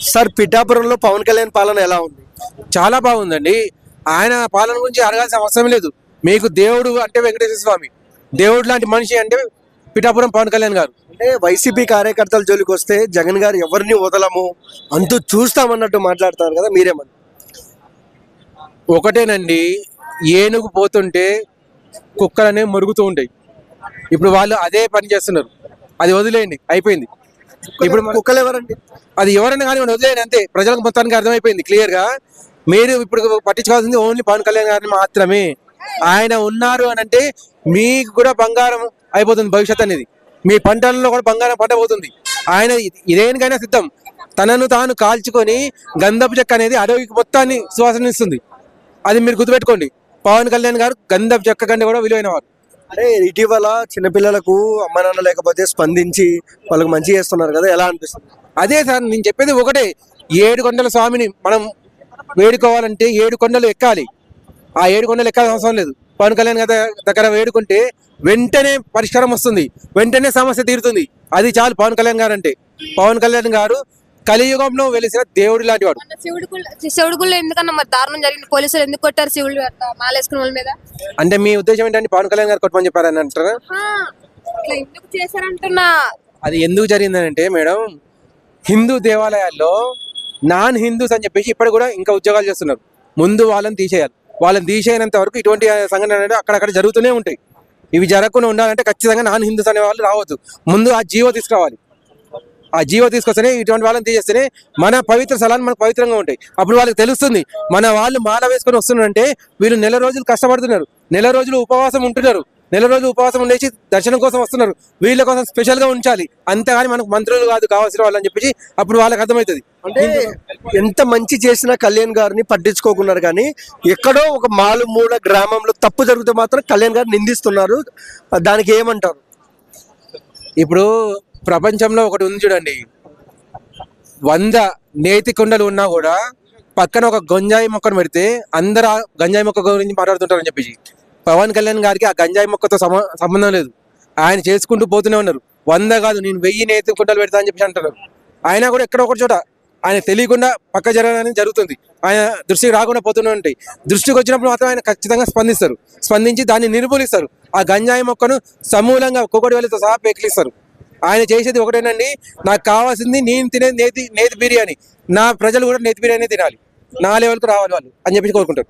Sir పిఠాపురంలో పవన్ కళ్యాణ్ పాలన ఎలా ఉంది? చాలా బాగుందండి. ఆయన పాలన గురించి అడగాల్సిన అవసరం లేదు. మీకు దేవుడు అంటే వెంకటేశ్వర స్వామి. దేవుడు లాంటి మనిషి అంటే పిఠాపురం పవన్ కళ్యాణ్ గారు. అంటే వైసీపీ కార్యకర్తల జోలికి వస్తే జగన్ గారు ఎవరిని వదలము? అంతూ చూస్తామన్నట్టు మాట్లాడతారు కదా మీరేమన్నా ఒకటేనండి ఏనుగు పోతుంటే కుక్కలు అనేవి మరుగుతూ ఉంటాయి. ఇప్పుడు వాళ్ళు అదే పని చేస్తున్నారు. అది వదిలేయండి అయిపోయింది. ఇప్పుడు కుక్కలు ఎవరండి? అది ఎవరైనా కానీ వదిలేయండి అంతే. ప్రజలకు మొత్తానికి అర్థమైపోయింది క్లియర్గా? మీరు ఇప్పుడు పట్టించుకోవాల్సింది ఓన్లీ పవన్ కళ్యాణ్ గారిని మాత్రమే. ఆయన ఉన్నారు అని అంటే మీకు కూడా బంగారం అయిపోతుంది భవిష్యత్ అనేది. మీ పంటలలో కూడా బంగారం పంట పోతుంది ఆయన ఇది- ఇదేనికైనా సిద్ధం. తనను తాను కాల్చుకొని గంధపు చెక్క అనేది అడవికి మొత్తాన్ని సువాసన ఇస్తుంది. అది మీరు గుర్తుపెట్టుకోండి. పవన్ కళ్యాణ్ గారు గంధపు చెక్క కంటే కూడా విలువైన వారు. అంటే ఇటీవల చిన్నపిల్లలకు అమ్మ నాన్న లేకపోతే స్పందించి వాళ్ళకి మంచి చేస్తున్నారు కదా ఎలా అనిపిస్తుంది? అదే సార్ నేను చెప్పేది ఒకటే. ఏడు కొండల స్వామిని మనం వేడుకోవాలంటే ఏడు కొండలు ఎక్కాలి. ఆ ఏడు కొండలు ఎక్కాల్సిన అవసరం లేదు. పవన్ కళ్యాణ్ గారి దగ్గర వేడుకుంటే వెంటనే పరిష్కారం వస్తుంది. వెంటనే సమస్య తీరుతుంది. అది చాలు పవన్ కళ్యాణ్ గారు అంటే పవన్ కళ్యాణ్ గారు కలియుగంలో వెలిసిన దేవుడి లాంటి వాడు శివుడి గుళ్ళ ఎందుకన్నా మరి దారుణం జరిగింది? పోలీసులు ఎందుకు కొట్టారు శివుడు మాలేసుకున్న వాళ్ళ మీద? అంటే మీ ఉద్దేశం ఏంటంటే పవన్ కళ్యాణ్ గారు కొట్టమని చెప్పారని అంటారా? ఇట్లా ఎందుకు చేశారంటున్నా? అది ఎందుకు జరిగిందంటే మేడం హిందూ దేవాలయాల్లో నాన్ హిందూస్ అని చెప్పేసి ఇప్పటి కూడా ఇంకా ఉద్యోగాలు చేస్తున్నారు. ముందు వాళ్ళని తీసేయాలి. వాళ్ళని తీసేయనంత వరకు ఇటువంటి సంఘటనలు అనేవి అక్కడక్కడ జరుగుతూనే ఉంటాయి. ఇవి జరగకుండా ఉండాలంటే ఖచ్చితంగా నాన్ హిందూస్ అనే వాళ్ళు రావద్దు. ముందు ఆ జీవో తీసుకురావాలి. ఆ జీవో తీసుకొస్తేనే ఇటువంటి వాళ్ళని తీసేస్తేనే మన పవిత్ర స్థలాన్ని మనకు పవిత్రంగా ఉంటాయి. అప్పుడు వాళ్ళకి తెలుస్తుంది మన వాళ్ళు మాల వేసుకొని వస్తున్నారంటే వీళ్ళు నెల రోజులు కష్టపడుతున్నారు నెల రోజులు ఉపవాసం ఉంటున్నారు నెల రోజులు ఉపవాసం ఉండేసి దర్శనం కోసం వస్తున్నారు. వీళ్ళ కోసం స్పెషల్గా ఉంచాలి. అంతేగాని మనకు మంత్రులు కాదు కావాల్సిన వాళ్ళు అని చెప్పేసి అప్పుడు వాళ్ళకి అర్థమవుతుంది. అంటే ఎంత మంచి చేసినా కళ్యాణ్ గారిని పట్టించుకోకున్నారు కానీ ఎక్కడో ఒక మారుమూల గ్రామంలో తప్పు జరిగితే మాత్రం కళ్యాణ్ గారు నిందిస్తున్నారు. దానికి ఏమంటారు? ఇప్పుడు ప్రపంచంలో ఒకటి ఉంది చూడండి. వంద నేతి కొండలు ఉన్నా కూడా పక్కన ఒక గంజాయి మొక్కను పెడితే అందరు ఆ గంజాయి మొక్క గురించి మాట్లాడుతుంటారని చెప్పేసి. పవన్ కళ్యాణ్ గారికి ఆ గంజాయి మొక్కతో సంబంధం లేదు. ఆయన చేసుకుంటూ పోతూనే ఉన్నారు. వంద కాదు నేను వెయ్యి నేతి కుంటలు పెడతా అని చెప్పేసి అంటున్నారు. ఆయన కూడా ఎక్కడో ఒకటి చోట ఆయన తెలియకుండా పక్క జరగడం అనేది జరుగుతుంది. ఆయన దృష్టికి రాకుండా పోతూనే ఉంటాయి. దృష్టికి వచ్చినప్పుడు మాత్రం ఆయన ఖచ్చితంగా స్పందిస్తారు. స్పందించి దాన్ని నిర్మూలిస్తారు. ఆ గంజాయి మొక్కను సమూలంగా ఒక్కొక్కటి వేలతో సహా పేకిలిస్తారు. ఆయన చేసేది ఒకటేనండి నాకు కావాల్సింది నేను తినే నేతి నేతి బిర్యానీ. నా ప్రజలు కూడా నేతి బిర్యానీ తినాలి. నా లెవెల్కి రావాలి వాళ్ళు అని చెప్పి కోరుకుంటారు.